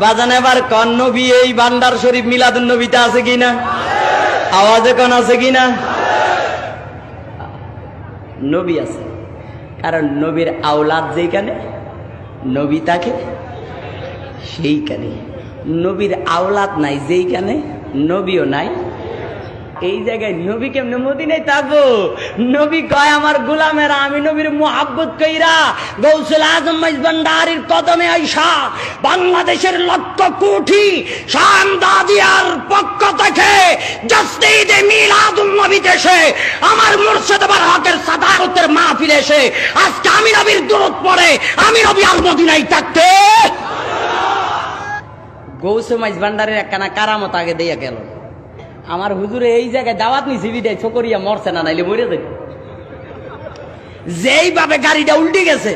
বাজান এবার কন নবী? এই বান্দার শরীফ মিলাদুল নবীতে আছে কিনা? আওয়াজে কন আছে কিনা? নবী আছে। কারণ নবীর আওলাদ যেখানে নবী তাকে সেইখানে। নবীর আওলাদ নাই যেইখানে, নবীও নাই এই জায়গায় নবী কেমনে মদিনায় থাকব নবী কয়, আমার গোলামেরা, আমি নবীর মোহাব্বত কইরা গৌসুল আজম ভান্ডারির কদমে আইসা বাংলাদেশের লক্ষ কোটি শান্দাদিয়ার পক্ষ থেকে জসদিদে মিলাদুন নবী দেশে আমার মুর্শিদাবাদ হকের সাদারতের মাহফিল এসে, আজকে আমি নবীর দূরত পড়ে, আমি নবী আল মদিনায় থাকতে গৌসে মাইজ ভান্ডারের একখানা কারামত আগে দিয়ে গেল। আমার হুজুরে এই জায়গায় দাওয়াত নিছি বিদায় চকরিয়া মরছে না, নাইলে মরে যাবে যেইভাবে গাড়িটা উল্টে গেছে,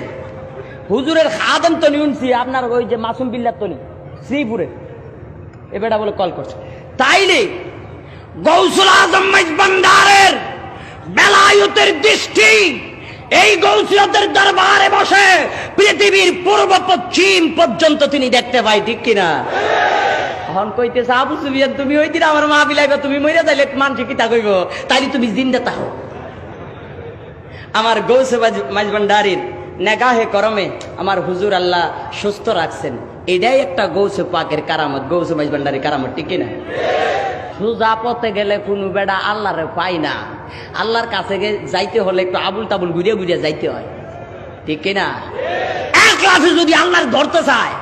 হুজুরের খাদেম তো নিউনছি আপনার ওই যে মাসুম বিল্লার তনি শ্রীপুরে। এ বেটা বলে কল করছে। তাইলে গৌসুল আজম মাইজ ভান্ডারের বেলায়তের দৃষ্টি, এই গৌসিয়তের দরবারে বসে পৃথিবীর পূর্ব পশ্চিম পর্যন্ত তিনি দেখতে পাই ঠিক কিনা? হন কইতেছে, আবু সুবিয়ান তুমি ওই দিন আমার মা বিলাইবে, তুমি মইরা যাইলে মান ঠিকই তা কইব। তাইলে তুমি জিন্দা তাহো আমার গৌসে মাঝবান্ডারির নেগাহে করমে আমার হুজুর আল্লাহ সুস্থ রাখছেন। এটাই একটা গৌসে পাকের কারামত, গৌসে মাঝবান্ডারির কারামত, ঠিক কিনা? সোজা পথে গেলে কোনো বেড়া আল্লাহরে পাই না। আল্লাহর কাছে যাইতে হলে একটু আবুল তাবুল ঘুরিয়ে ঘুরিয়ে যাইতে হয়। ঠিক কিনা? এক লাফে যদি আল্লাহর ধরতে চায়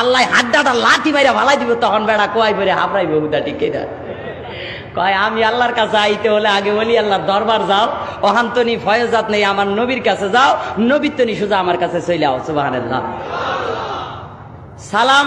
আল্লাহ হাড্ডাটা লাঠি মাইরে ভালাই দিব, তখন বেড়া কয় করে হাবড়াইব উদা ঠিক না কয়, আমি আল্লাহর কাছে আইতে হলে আগে বলি, আল্লাহর দরবার যাও অহান্তনি ফয়েজাত নেই, আমার নবীর কাছে যাও, নবীর তনি সোজা আমার কাছে চলে আও সুবাহান সালাম